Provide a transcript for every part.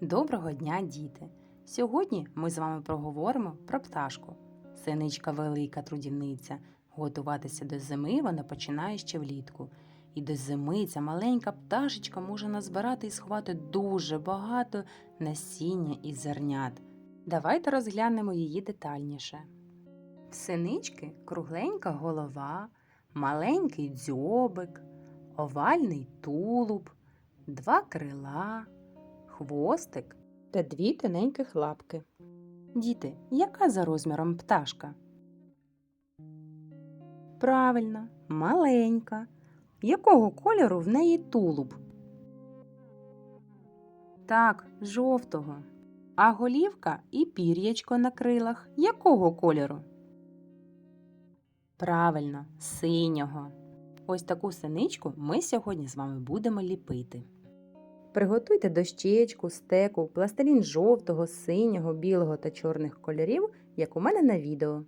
Доброго дня, діти! Сьогодні ми з вами проговоримо про пташку. Синичка велика трудівниця. Готуватися до зими вона починає ще влітку. І до зими ця маленька пташечка може назбирати і сховати дуже багато насіння і зернят. Давайте розглянемо її детальніше. В синички кругленька голова, маленький дзьобик, овальний тулуб, два крила хвостик та дві тоненьких лапки. Діти, яка за розміром пташка? Правильно, маленька. Якого кольору в неї тулуб? Так, жовтого. А голівка і пір'ячко на крилах якого кольору? Правильно, синього. Ось таку синичку ми сьогодні з вами будемо ліпити. Приготуйте дощечку, стеку, пластилін жовтого, синього, білого та чорних кольорів, як у мене на відео.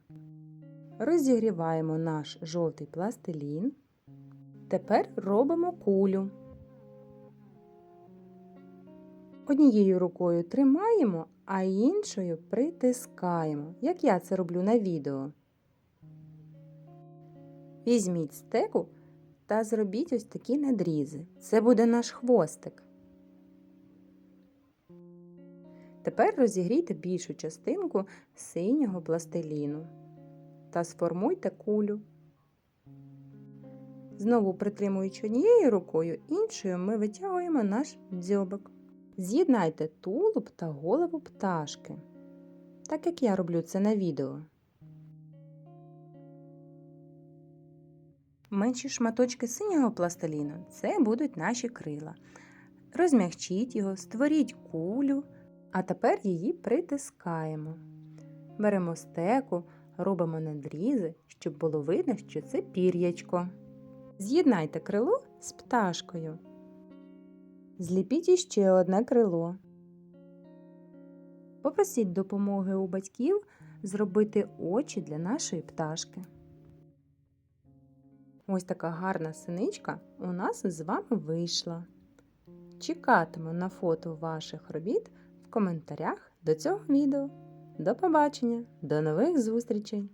Розігріваємо наш жовтий пластилін. Тепер робимо кулю. Однією рукою тримаємо, а іншою притискаємо, як я це роблю на відео. Візьміть стеку та зробіть ось такі надрізи. Це буде наш хвостик. Тепер розігрійте більшу частинку синього пластиліну та сформуйте кулю. Знову притримуючи однією рукою, іншою ми витягуємо наш дзьобик. З'єднайте тулуб та голову пташки, так як я роблю це на відео. Менші шматочки синього пластиліну це будуть наші крила. Розмягчіть його, створіть кулю. А тепер її притискаємо. Беремо стеку, робимо надрізи, щоб було видно, що це пір'ячко. З'єднайте крило з пташкою. Зліпіть іще одне крило. Попросіть допомоги у батьків зробити очі для нашої пташки. Ось така гарна синичка у нас з вами вийшла. Чекатиму на фото ваших робіт в коментарях до цього відео. До побачення, до нових зустрічей!